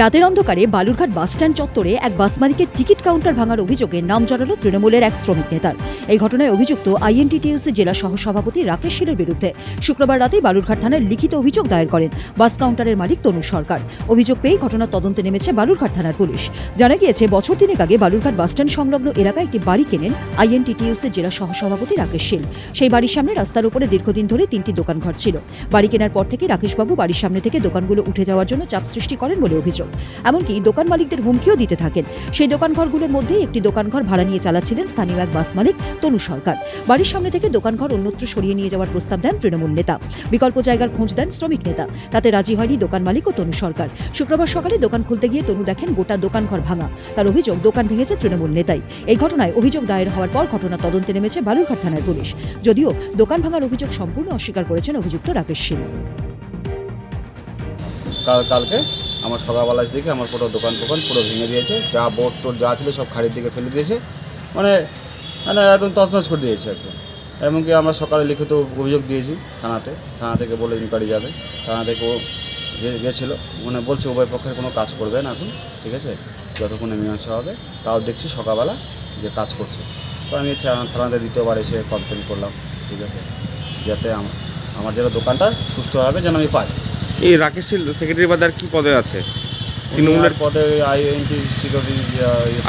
রাতের অন্ধকারে বালুরঘাট বাসস্ট্যান্ড চত্বরে এক বাস মালিকের টিকিট কাউন্টার ভাঙার অভিযোগে নাম জড়ালো তৃণমূলের এক শ্রমিক নেতার। এই ঘটনায় অভিযুক্ত আইএনটিটিউসি জেলা সহসভাপতি রাকেশ শীলের বিরুদ্ধে শুক্রবার রাতে বালুরঘাট থানায় লিখিত অভিযোগ দায়ের করেন বাস কাউন্টারের মালিক তনু সরকার। অভিযোগ পেয়ে ঘটনার তদন্তে নেমেছে বালুরঘাট থানার পুলিশ। জানা গিয়েছে, বছর তিনেক আগে বালুরঘাট বাসস্ট্যান্ড সংলগ্ন এলাকায় একটি বাড়ি কেনেন আইএনটিটিউসি জেলা সহসভাপতি রাকেশ শীল সেই বাড়ির সামনে রাস্তার উপরে দীর্ঘদিন ধরে তিনটি দোকানঘর ছিল। বাড়ি কেনার পর থেকে রাকেশবাবু বাড়ির সামনে থেকে দোকানগুলো উঠে যাওয়ার জন্য চাপ সৃষ্টি করেন বলে অভিযোগ। এমনকি দোকান মালিকদের হুমকিও দিতে থাকেন। সেই দোকানঘরগুলোর মধ্যে একটি দোকানঘর ভাড়া নিয়ে চালাচ্ছিলেন স্থানীয় এক বাস মালিক তনু সরকার। বাড়ির সামনে থেকে দোকানঘর অন্যত্র সরিয়ে নিয়ে যাওয়ার প্রস্তাব দেন তৃণমূল নেতা। বিকল্প জায়গার খোঁজ দেন শ্রমিক নেতা। তাতে রাজি হয়নি দোকান মালিক ও তনু সরকার। শুক্রবার সকালে দোকান খুলতে গিয়ে তনু দেখেন গোটা দোকানঘর ভাঙা। তার অভিযোগ দোকান ভেঙেছে তৃণমূল নেতাই। এই ঘটনায় অভিযোগ দায়ের হওয়ার পর ঘটনা তদন্তে নেমেছে বালুরঘাট থানার পুলিশ। যদিও দোকান ভাঙার অভিযোগ সম্পূর্ণ অস্বীকার করেছেন অভিযুক্ত রাকেশ সিং কালকে? আমার সকালবেলা দেখে আমার পুরো দোকান টোকান পুরো ভেঙে দিয়েছে। যা বোর্ড টোর যা ছিল সব খাড়ির দিকে ফেলে দিয়েছে। মানে মানে একদম তছনছ করে দিয়েছে একদম। এমনকি আমরা সকালে লিখিত অভিযোগ দিয়েছি থানাতে। থানা থেকে বলে ইনকোয়ারি যাবে। থানা থেকে ও গেছিল। মানে বলছে, উভয় পক্ষের কোনো কাজ করবে না এখন, ঠিক আছে? যতক্ষণে মীমাংসা হবে, তাও দেখছি সকালবেলা যে কাজ করছে। তো আমি থানাতে দ্বিতীয়বার এসে কমপ্লেন করলাম, ঠিক আছে? যাতে আমার আমার যেন দোকানটা সুস্থভাবে যেন আমি পাই। এই রাকেশ সেক্রেটারি বাদার কি পদে আছে? তৃণমূলের পদে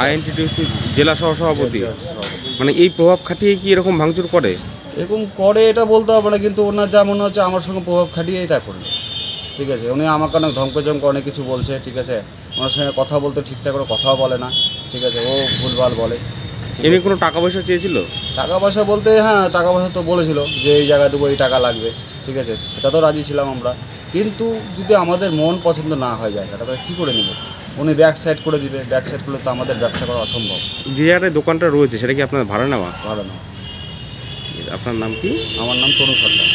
আইএনটিটিউসি জেলা সহসভাপতি মানে এই প্রভাব খাটিয়ে কি এরকম ভাঙচুর করে? এরকম করে এটা বলতে হবে না কিন্তু ওনার যা মনে হচ্ছে আমার সঙ্গে প্রভাব খাটিয়ে এটা করবে। ঠিক আছে উনি আমাকে অনেক ধমকে চমকে অনেক কিছু বলছে ঠিক আছে। ওনার সঙ্গে কথা বলতে ঠিকঠাক করে কথাও বলে না ঠিক আছে ও ভুলভাল বলে। এমনি কোনো টাকা পয়সা চেয়েছিল? টাকা পয়সা বলতে হ্যাঁ টাকা পয়সা তো বলেছিল যে এই জায়গায় দেবো এই টাকা লাগবে। ঠিক আছে? সেটা তো রাজি ছিলাম আমরা। কিন্তু যদি আমাদের মন পছন্দ না হয় জায়গাটা তাহলে কী করে নেব? উনি ব্যাক সাইড করে দিবে। ব্যাক সাইড করলে তো আমাদের ব্যবসা করা অসম্ভব। যে জায়গাটায় দোকানটা রয়েছে সেটা কি আপনার ভাড়া নেওয়া? ভাড়া না ঠিক আছে আপনার নাম কি? আমার নাম তনু সরকার।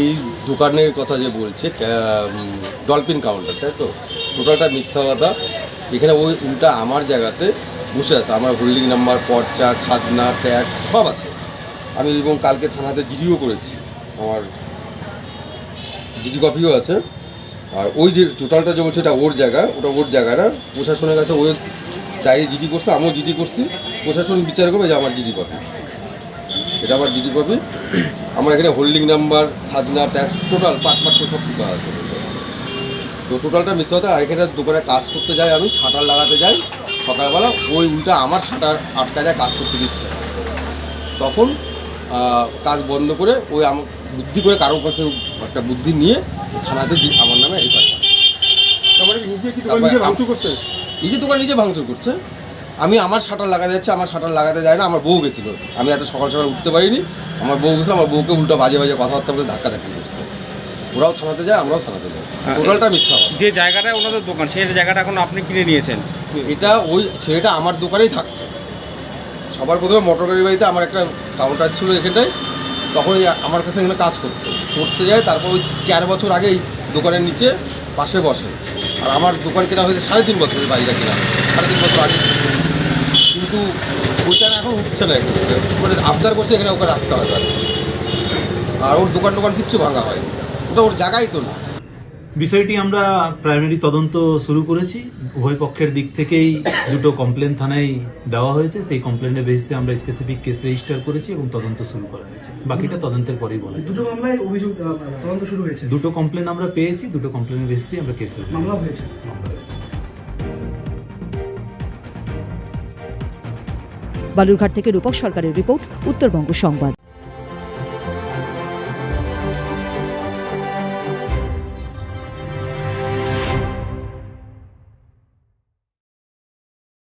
এই দোকানের কথা যে বলছে ডলফিন কাউন্টার তাই তো? টোটালটা মিথ্যা কথা। এখানে ওই উল্টা আমার জায়গাতে বসে আছে। আমার হোল্ডিং নাম্বার পর্চা খাজনা ট্যাক্স সব আছে। আমি এবং কালকে থানাতে জিডিও করেছি। আমার জিডি কপিও আছে। আর ওই যে টোটালটা যে বলছে ওটা ওর জায়গা, ওটা ওর জায়গা না। প্রশাসনের কাছে ওই চাই জিডি করছে, আমিও জিডি করছি। প্রশাসন বিচার করবে যে আমার জিডি কপি। এটা আমার জিডি কপি। আমার এখানে হোল্ডিং নাম্বার খাজনা ট্যাক্স টোটাল পাট করে সব কিছু আছে। তো টোটালটা মিথ্যা কথা। আর এখানে দোকানে কাজ করতে যাই আমি শাটার লাগাতে যাই। সকালবেলা ওই উল্টা আমার শাটার আটকা যায় কাজ করতে দিচ্ছে। তখন কাজ বন্ধ করে ওই আমার বুদ্ধি করে কারোর কাছে একটা বুদ্ধি নিয়ে থানাতে আমার নামে এই কাজ তারপরে নিজে দোকান নিজে ভাঙচুর করছে? নিজে দোকান নিজে ভাঙচুর করছে। আমি আমার শাটার লাগাতে যাচ্ছে আমার শাটার লাগাতে যায় না আমার বউ গেছিল। আমি এত সকাল সকাল উঠতে পারিনি আমার বউ গেছিল আমার বউকে উল্টো বাজে বাজে কথাবার্তা বলে ধাক্কা ধাক্কি করছে। ওরাও থানাতে যায় আমরাও থানাতে যাই। টোটালটা মিথ্যা। যে জায়গাটায় ওনাদের দোকান সেই জায়গাটা এখন আপনি কিনে নিয়েছেন? এটা ওই ছেলেটা আমার দোকানেই থাকতো। সবার প্রথমে মোটর গাড়ি বাড়িতে আমার একটা কাউন্টার ছিল এখানটায়। তখন আমার কাছে এখানে কাজ করতো। করতে যায়, তারপর ওই চার বছর আগেই দোকানের নিচে পাশে বসে। আর আমার দোকান কেনা হয়েছে সাড়ে তিন বছর বাড়িটা কেনা। সাড়ে তিন বছর আগে। কিন্তু ওইটা এখন উঠছে না এখন। মানে আবদার করছে এখানে ওকে রাখতে হবে। আর আর ওর দোকান টোকান কিচ্ছু ভাঙা হয় ওটা ওর জায়গাই তো না। বিষয়টি আমরা প্রাইমারি তদন্ত শুরু করেছি। উভয় পক্ষের দিক থেকেই দুটো কমপ্লেন থানায় দেওয়া হয়েছে। সেই কমপ্লেনের বেসিসে আমরা স্পেসিফিক কেস রেজিস্টার করেছি এবং তদন্ত শুরু করা হয়েছে। বাকিটা তদন্তের পরেই বলা। দুটো মামলায় অভিযোগ তদন্ত শুরু হয়েছে? দুটো কমপ্লেন আমরা পেয়েছি দুটো কমপ্লেনের বেসিসে আমরা কেস মামলা হয়েছে। মামলা হয়েছে। বালুরঘাট থেকে রূপক সরকারের রিপোর্ট উত্তরবঙ্গ সংবাদ।